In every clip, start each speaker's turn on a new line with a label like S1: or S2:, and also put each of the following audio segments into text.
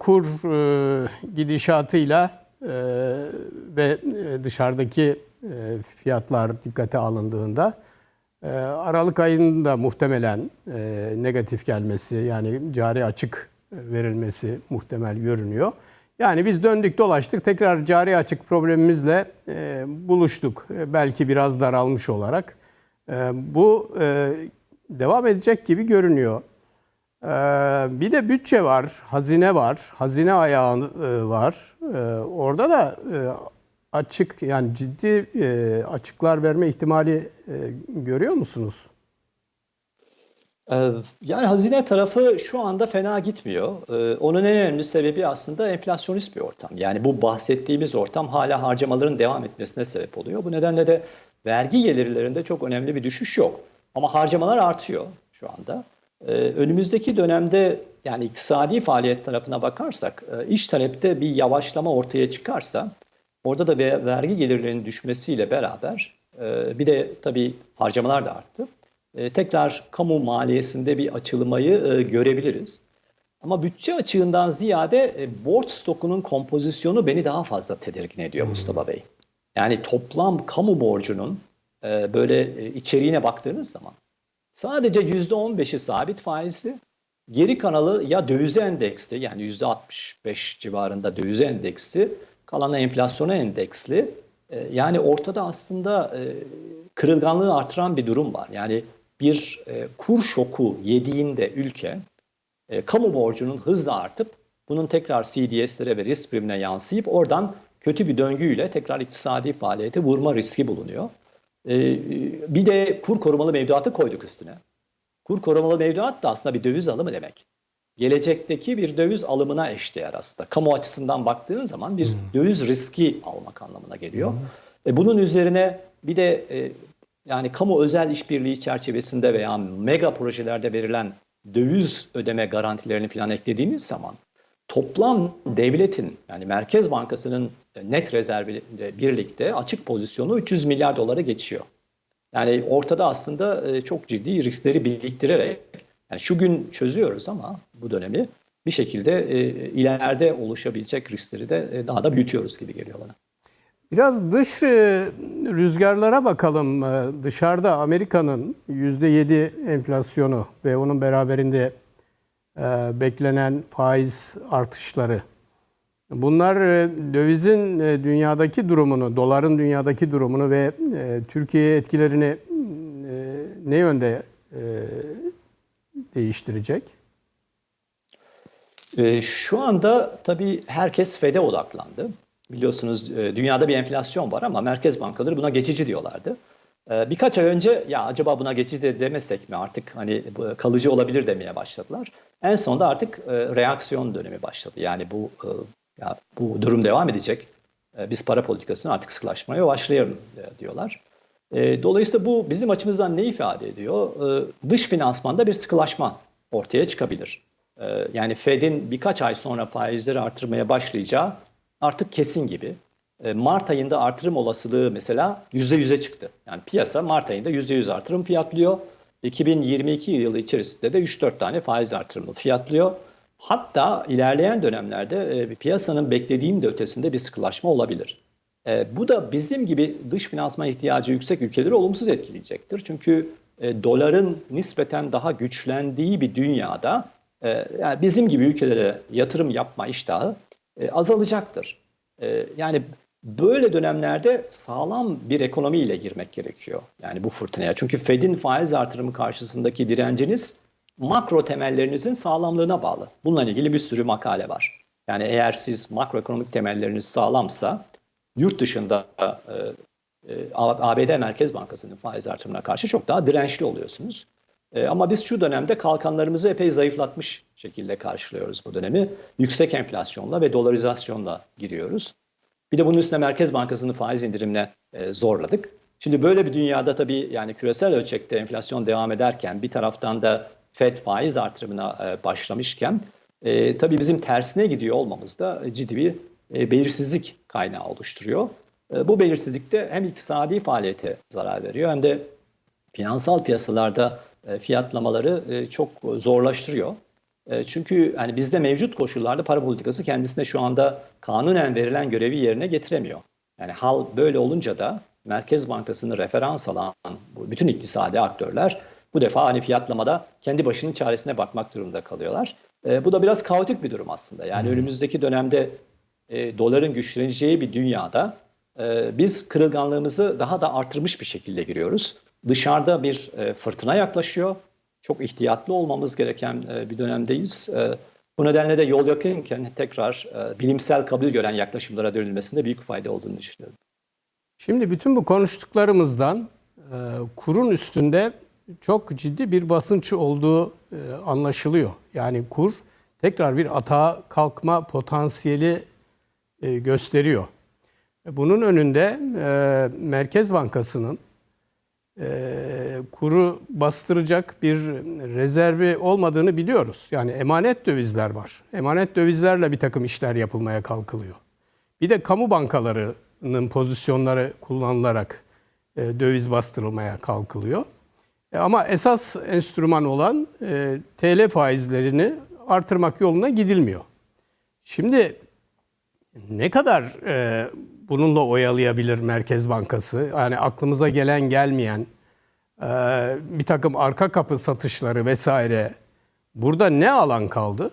S1: kur e, gidişatıyla e, ve e, dışarıdaki fiyatlar dikkate alındığında Aralık ayında muhtemelen negatif gelmesi yani cari açık verilmesi muhtemel görünüyor. Yani biz döndük dolaştık tekrar cari açık problemimizle buluştuk. Belki biraz daralmış olarak. Bu devam edecek gibi görünüyor. Ee, bir de bütçe var, hazine var, hazine ayağı e, var. Ee, orada da e, açık yani ciddi e, açıklar verme ihtimali görüyor musunuz?
S2: Ee, Yani hazine tarafı şu anda fena gitmiyor. Onun en önemli sebebi aslında enflasyonist bir ortam. Yani bu bahsettiğimiz ortam hala harcamaların devam etmesine sebep oluyor. Bu nedenle de vergi gelirlerinde çok önemli bir düşüş yok. Ama harcamalar artıyor şu anda. Ee, Önümüzdeki dönemde yani iktisadi faaliyet tarafına bakarsak, e, iş talepte bir yavaşlama ortaya çıkarsa, orada da ve- vergi gelirlerinin düşmesiyle beraber e, bir de tabii harcamalar da arttı e, tekrar kamu maliyesinde bir açılmayı e, görebiliriz. Ama bütçe açığından ziyade e, borç stokunun kompozisyonu beni daha fazla tedirgin ediyor Mustafa Bey. Yani toplam kamu borcunun e, böyle e, içeriğine baktığınız zaman sadece %15'i sabit faizli, geri kanalı ya dövize endeksli yani %65 civarında dövize endeksli, kalanı enflasyona endeksli. Yani ortada aslında e, kırılganlığı artıran bir durum var. Yani bir e, kur şoku yediğinde ülke e, kamu borcunun hızla artıp bunun tekrar CDS'lere ve risk primine yansıyıp oradan kötü bir döngüyle tekrar iktisadi faaliyete vurma riski bulunuyor. E, bir de kur korumalı mevduatı koyduk üstüne. Kur korumalı mevduat da aslında bir döviz alımı demek. Gelecekteki bir döviz alımına eşdeğer aslında. Kamu açısından baktığın zaman bir döviz riski almak anlamına geliyor. E, bunun üzerine bir de e, yani kamu özel işbirliği çerçevesinde veya mega projelerde verilen döviz ödeme garantilerini falan eklediğiniz zaman toplam devletin yani Merkez Bankası'nın net rezerviyle birlikte açık pozisyonu 300 milyar dolara geçiyor. Yani ortada aslında e, çok ciddi riskleri biriktirerek yani şu gün çözüyoruz ama bu dönemi bir şekilde e, ileride oluşabilecek riskleri de e, daha da büyütüyoruz gibi geliyor bana.
S1: Biraz dış rüzgarlara bakalım. Dışarıda Amerika'nın %7 enflasyonu ve onun beraberinde beklenen faiz artışları. Bunlar e, dövizin e, dünyadaki durumunu, doların dünyadaki durumunu ve e, Türkiye'ye etkilerini e, ne yönde e, değiştirecek?
S2: E, şu anda tabii herkes FED'e odaklandı. Biliyorsunuz e, dünyada bir enflasyon var ama merkez bankaları buna geçici diyorlardı. E, birkaç ay önce ya acaba buna geçici de demesek mi artık hani kalıcı olabilir demeye başladılar. En sonunda artık e, reaksiyon dönemi başladı. Yani bu e, ya bu durum devam edecek. E, biz para politikasını artık sıkılaşmaya başlayalım diyorlar. Dolayısıyla bu bizim açımızdan ne ifade ediyor? Dış finansmanda bir sıkılaşma ortaya çıkabilir. Yani Fed'in birkaç ay sonra faizleri artırmaya başlayacağı artık kesin gibi. E, Mart ayında artırım olasılığı mesela %100'e çıktı. Yani piyasa Mart ayında %100 artırım fiyatlıyor. 2022 yılı içerisinde de 3-4 tane faiz artırımı fiyatlıyor. Hatta ilerleyen dönemlerde e, piyasanın beklediğim de ötesinde bir sıkılaşma olabilir. E, bu da bizim gibi dış finansman ihtiyacı yüksek ülkeleri olumsuz etkileyecektir. Çünkü doların nispeten daha güçlendiği bir dünyada yani bizim gibi ülkelere yatırım yapma iştahı azalacaktır. Yani böyle dönemlerde sağlam bir ekonomiyle girmek gerekiyor. Yani bu fırtınaya. Çünkü Fed'in faiz artırımı karşısındaki direnciniz makro temellerinizin sağlamlığına bağlı. Bununla ilgili bir sürü makale var. Yani eğer siz makroekonomik temelleriniz sağlamsa yurt dışında e, e, ABD Merkez Bankası'nın faiz artırımına karşı çok daha dirençli oluyorsunuz. E, ama biz şu dönemde kalkanlarımızı epey zayıflatmış şekilde karşılıyoruz bu dönemi. Yüksek enflasyonla ve dolarizasyonla giriyoruz. Bir de bunun üstüne Merkez Bankası'nın faiz indirimine e, zorladık. Şimdi böyle bir dünyada tabii yani küresel ölçekte enflasyon devam ederken bir taraftan da Fed faiz artırımına e, başlamışken e, tabii bizim tersine gidiyor olmamız da ciddi bir e, belirsizlik kaynağı oluşturuyor. E, bu belirsizlik de hem iktisadi faaliyete zarar veriyor hem de finansal piyasalarda e, fiyatlamaları e, çok zorlaştırıyor. E, çünkü hani bizde mevcut koşullarda para politikası kendisine şu anda kanunen verilen görevi yerine getiremiyor. Yani hal böyle olunca da Merkez Bankası'nı referans alan bütün iktisadi aktörler bu defa hani fiyatlamada kendi başının çaresine bakmak durumunda kalıyorlar. E, bu da biraz kaotik bir durum aslında. Yani önümüzdeki dönemde e, doların güçleneceği bir dünyada e, biz kırılganlığımızı daha da artırmış bir şekilde giriyoruz. Dışarıda bir e, fırtına yaklaşıyor. Çok ihtiyatlı olmamız gereken e, bir dönemdeyiz. E, bu nedenle de yol yakınken tekrar e, bilimsel kabul gören yaklaşımlara dönülmesinde büyük fayda olduğunu düşünüyorum.
S1: Şimdi bütün bu konuştuklarımızdan kurun üstünde çok ciddi bir basınç olduğu anlaşılıyor. Yani kur tekrar bir atağa kalkma potansiyeli gösteriyor. Bunun önünde Merkez Bankası'nın kuru bastıracak bir rezervi olmadığını biliyoruz. Yani emanet dövizler var. Emanet dövizlerle bir takım işler yapılmaya kalkılıyor. Bir de kamu bankalarının pozisyonları kullanılarak e, döviz bastırılmaya kalkılıyor. E, ama esas enstrüman olan e, TL faizlerini artırmak yoluna gidilmiyor. Şimdi ne kadar e, bununla oyalayabilir Merkez Bankası? Yani aklımıza gelen gelmeyen e, bir takım arka kapı satışları vesaire burada ne alan kaldı?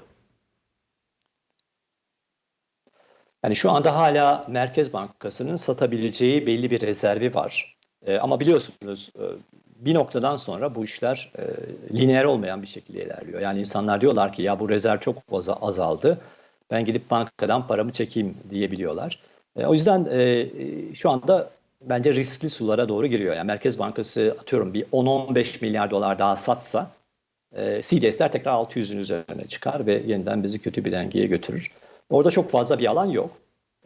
S2: Yani şu anda hala Merkez Bankası'nın satabileceği belli bir rezervi var. E, ama biliyorsunuz e, bir noktadan sonra bu işler e, lineer olmayan bir şekilde ilerliyor. Yani insanlar diyorlar ki ya bu rezerv çok az- azaldı. Ben gidip bankadan paramı çekeyim diyebiliyorlar. E, o yüzden e, şu anda bence riskli sulara doğru giriyor. Yani Merkez Bankası atıyorum bir 10-15 milyar dolar daha satsa e, CDS'ler tekrar 600'ün üzerine çıkar ve yeniden bizi kötü bir dengeye götürür. Orada çok fazla bir alan yok.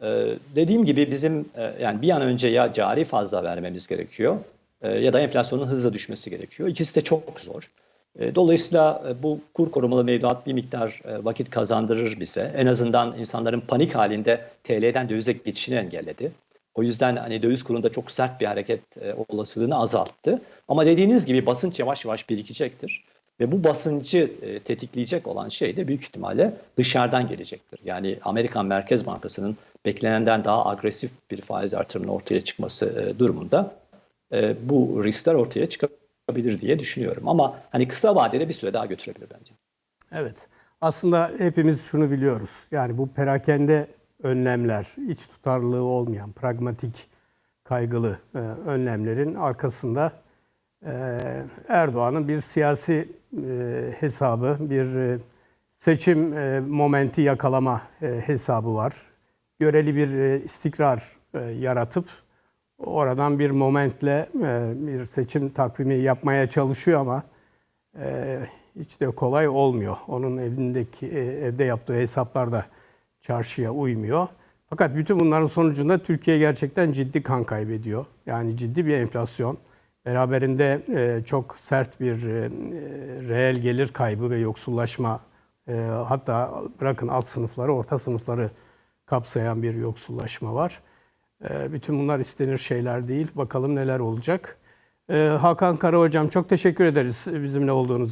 S2: Ee, dediğim gibi bizim e, yani bir an önce ya cari fazla vermemiz gerekiyor e, ya da enflasyonun hızla düşmesi gerekiyor. İkisi de çok zor. E, dolayısıyla e, bu kur korumalı mevduat bir miktar e, vakit kazandırır bize. En azından insanların panik halinde TL'den dövize geçişini engelledi. O yüzden hani döviz kurunda çok sert bir hareket olasılığını azalttı. Ama dediğiniz gibi basınç yavaş yavaş birikecektir. Ve bu basıncı tetikleyecek olan şey de büyük ihtimalle dışarıdan gelecektir. Yani Amerikan Merkez Bankası'nın beklenenden daha agresif bir faiz artırımının ortaya çıkması durumunda bu riskler ortaya çıkabilir diye düşünüyorum. Ama hani kısa vadede bir süre daha götürebilir bence.
S1: Evet. Aslında hepimiz şunu biliyoruz. Yani bu perakende önlemler, iç tutarlılığı olmayan, pragmatik, kaygılı e, önlemlerin arkasında e, Erdoğan'ın bir siyasi e, hesabı, bir e, seçim e, momenti yakalama e, hesabı var. Göreli bir e, istikrar e, yaratıp oradan bir momentle e, bir seçim takvimi yapmaya çalışıyor ama e, hiç de kolay olmuyor. Onun evindeki e, evde yaptığı hesaplar da çarşıya uymuyor. Fakat bütün bunların sonucunda Türkiye gerçekten ciddi kan kaybediyor. Yani ciddi bir enflasyon. Beraberinde çok sert bir reel gelir kaybı ve yoksullaşma hatta bırakın alt sınıfları, orta sınıfları kapsayan bir yoksullaşma var. E, bütün bunlar istenir şeyler değil. Bakalım neler olacak. E, Hakan Kara hocam çok teşekkür ederiz bizimle olduğunuz